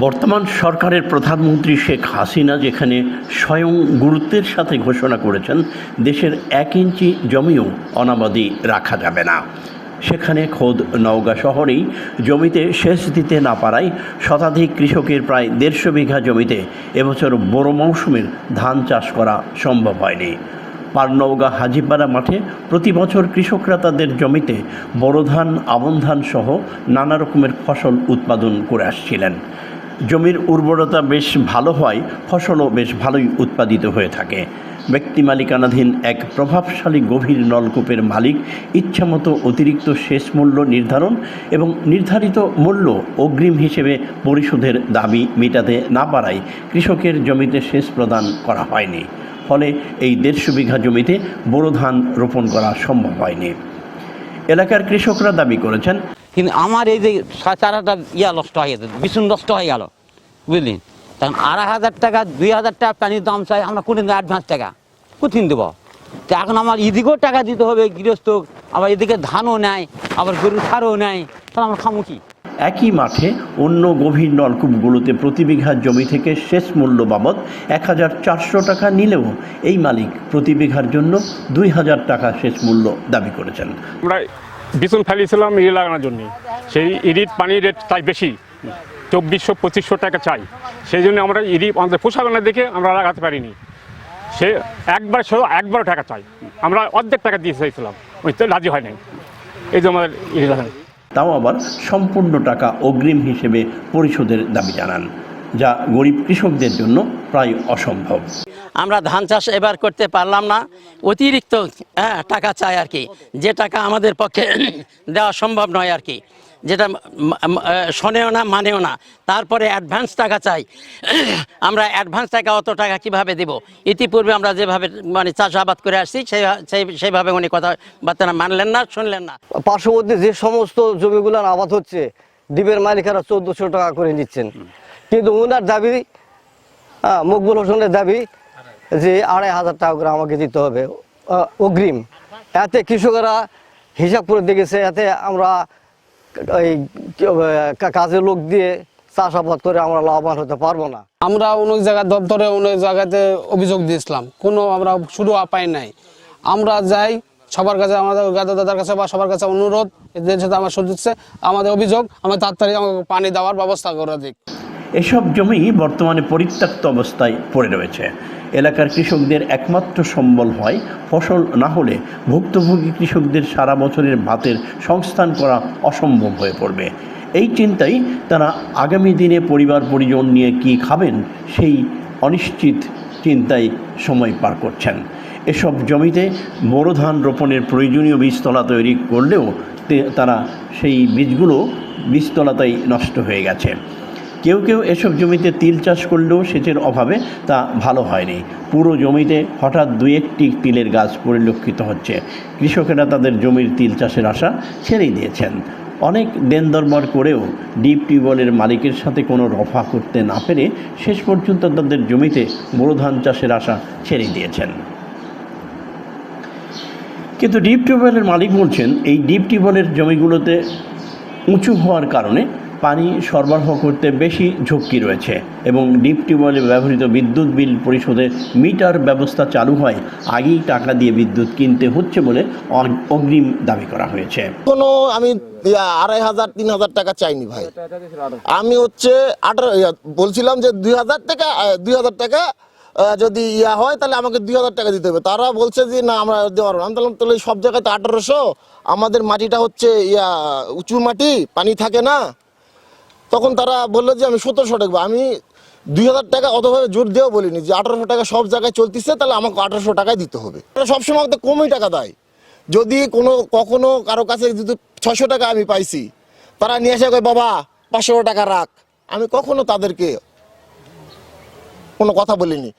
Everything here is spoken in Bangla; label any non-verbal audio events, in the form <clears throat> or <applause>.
বর্তমান সরকারের প্রধানমন্ত্রী শেখ হাসিনা যেখানে স্বয়ং গুরুত্বের সাথে ঘোষণা করেছেন, দেশের এক ইঞ্চি জমিও অনাবাদি রাখা যাবে না। সেখানে খোদ নওগাঁ শহরেই জমিতে সেচ দিতে না পারায় শতাধিক কৃষকের প্রায় দেড়শো বিঘা জমিতে এবছর বড় মৌসুমের ধান চাষ করা সম্ভব হয়নি। পারনৌগা হাজিপাড়া মাঠে প্রতি বছর কৃষকরা তাদের জমিতে বড় ধান, আমন ধান সহ নানা রকমের ফসল উৎপাদন করে আসছিলেন। জমির উর্বরতা বেশ ভালো হওয়ায় ফসলও বেশ ভালোই উৎপাদিত হয়ে থাকে। ব্যক্তি মালিকানাধীন এক প্রভাবশালী গভীর নলকূপের মালিক, ইচ্ছামতো অতিরিক্ত শেষ মূল্য নির্ধারণ এবং নির্ধারিত মূল্য অগ্রিম হিসেবে পরিশোধের দাবি মেটাতে না পারায় কৃষকের জমিতে সেচ প্রদান করা হয়নি। ফলে এই দেড়শো বিঘা জমিতে বোরো ধান রোপণ করা সম্ভব হয়নি। এলাকার কৃষকরা দাবি করেছেন কিন্তু আমার এই যে সা- চারাটা ইয়া নষ্ট হয়ে গেছে বিছুন নষ্ট হয়ে গেল বুঝলেন তখন আড়াই হাজার টাকা দুই হাজার টাকা পানির দাম চাই আমরা কোন অ্যাডভান্স টাকা? কোথিন দেবো? তো এখন আমার এদিকেও টাকা দিতে হবে গৃহস্থ আবার এদিকে ধানও নেয় আবার গরু সারও নেয় তাহলে আমরা খামু কি? একই মাঠে অন্য গভীর নলকূপগুলোতে প্রতি বিঘা জমি থেকে শেষ মূল্য বাবদ এক হাজার চারশো টাকা নিলেও এই মালিক প্রতি বিঘার জন্য দুই হাজার টাকা শেষ মূল্য দাবি করেছেন। বিছুন ফেলিয়েছিলাম ইয়ে লাগানোর জন্য। সেই ইরিট পানির রেট তাই বেশি। চব্বিশশো, পঁচিশশো টাকা চাই। সেই জন্য আমরা ইরি আমাদের পোশাকানা দেখে আমরা লাগাতে পারিনি। সে একবার শুধু একবারও টাকা চাই। আমরা অর্ধেক টাকা দিয়ে চাইছিলাম। ওই তো রাজি হয় নাই। এই যে আমাদের ইরি লাগানো। তাও আবার সম্পূর্ণ টাকা অগ্রিম হিসেবে পরিশোধের দাবি জানান, যা গরিব কৃষকদের জন্য প্রায় অসম্ভব। আমরা ধান চাষ এবার করতে পারলাম না। অতিরিক্ত হ্যাঁ, টাকা চাই আর কি। যে টাকা আমাদের পক্ষে <clears throat> দেওয়া সম্ভব নয় আর কি। যেটা শোনেও না মানেও না। তারপরে অ্যাডভান্স টাকা চাই। <clears throat> আমরা অ্যাডভান্স টাকা অত টাকা কীভাবে দেব? ইতিপূর্বে আমরা যেভাবে মানে চাষাবাদ করে আসছি সেই সেই- সেইভাবে উনি কথাবার্তা মানলেন না শুনলেন না। পার্শ্ববর্তী যে সমস্ত জমিগুলোর আবাদ হচ্ছে দ্বীপের মালিকারা চোদ্দশো টাকা করে নিচ্ছেন। কিন্তু ওনার দাবি মকবুল হোসেনের দাবি যে আড়াই হাজার টাকা করে আমাকে দিতে হবে। অগ্রিম। এতে কৃষকেরা হিসাব করে দেখেছে এতে আমরা এই কা- কাজের লোক দিয়ে চাষাবাদ করে আমরা লাভবান হতে পারব না। আমরা অনেক জায়গা দপ্তরে অনেক জায়গাতে অভিযোগ দিয়েছিলাম। কোনো আমরা শুরু পাই নাই। আমরা যাই সবার কাছে আমাদের গাদা দাদার কাছে বা সবার কাছে অনুরোধ এদের সাথে আমার সদিচ্ছে আমাদের অভিযোগ আমরা তাড়াতাড়ি আমাকে পানি দেওয়ার ব্যবস্থা করে দিক। এসব জমি বর্তমানে পরিত্যক্ত অবস্থায় পড়ে রয়েছে। এলাকার কৃষকদের একমাত্র সম্বল হয় ফসল না হলে ভুক্তভোগী কৃষকদের সারা বছরের ভাতের সংস্থান করা অসম্ভব হয়ে পড়বে। এই চিন্তাই তারা আগামী দিনে পরিবার পরিজন নিয়ে কি খাবেন সেই অনিশ্চিত চিন্তায় সময় পার করছেন। এসব জমিতে বোরো ধান রোপণের প্রয়োজনীয় বীজতলা তৈরি করলেও তারা সেই বীজগুলো বীজতলাতেই নষ্ট হয়ে গেছে। কেউ কেউ এসব জমিতে তিল চাষ করলেও সেচের অভাবে তা ভালো হয়নি। পুরো জমিতে হঠাৎ দু একটি তিলের গাছ পরিলক্ষিত হচ্ছে। কৃষকেরা তাদের জমির তিল চাষের আশা ছেড়েই দিয়েছেন। অনেক দেন দরবার করেও ডিপ টিউবওয়েলের মালিকের সাথে কোনো রফা করতে না পেরে শেষ পর্যন্ত তাদের জমিতে বোরো ধান চাষের আশা ছেড়ে দিয়েছেন। কিন্তু ডিপ টিউবওয়েলের মালিক বলছেন, এই ডিপ টিউবওয়েলের জমিগুলোতে উঁচু হওয়ার কারণে পানি সরবরাহ করতে বেশি ঝক্কি রয়েছে এবং ডিপ টিউবওয়েলে ব্যবহৃত বিদ্যুৎ বিল পরিশোধের মিটার ব্যবস্থা চালু হয়, আগেই টাকা দিয়ে বিদ্যুৎ কিনতে হচ্ছে বলে অগ্রিম দাবি করা হয়েছে। কোনো, আমি আড়াই হাজার, তিন হাজার টাকা চাইনি ভাই। আমি হচ্ছে আঠারো বলছিলাম যে দুই হাজার টাকা দুই হাজার টাকা যদি ইয়া হয় তাহলে আমাকে দুই হাজার টাকা দিতে হবে। তারা বলছে যে না, আমরা দিতে পারব আমি বললাম, তাহলে সব জায়গায় তো আঠারোশো, আমাদের মাটিটা হচ্ছে, ইয়া, উঁচু মাটি, পানি থাকে না। তখন তারা বলল যে, আমি সতেরোশো টাকা আমি দুই হাজার টাকা অতভাবে জোর দিয়েও বলিনি যে, আঠারোশো টাকা সব জায়গায় চলতেছে, তাহলে আমাকে আঠারোশো টাকাই দিতে হবে। সবসময় আমাকে কমই টাকা দেয়। যদি কোনো, কখনো কারও কাছে যদি ছশো টাকা আমি পাইছি, তারা নিয়ে এসে কয়, বাবা, পাঁচশো টাকা রাখ। আমি কখনো তাদেরকে কোনো কথা বলিনি।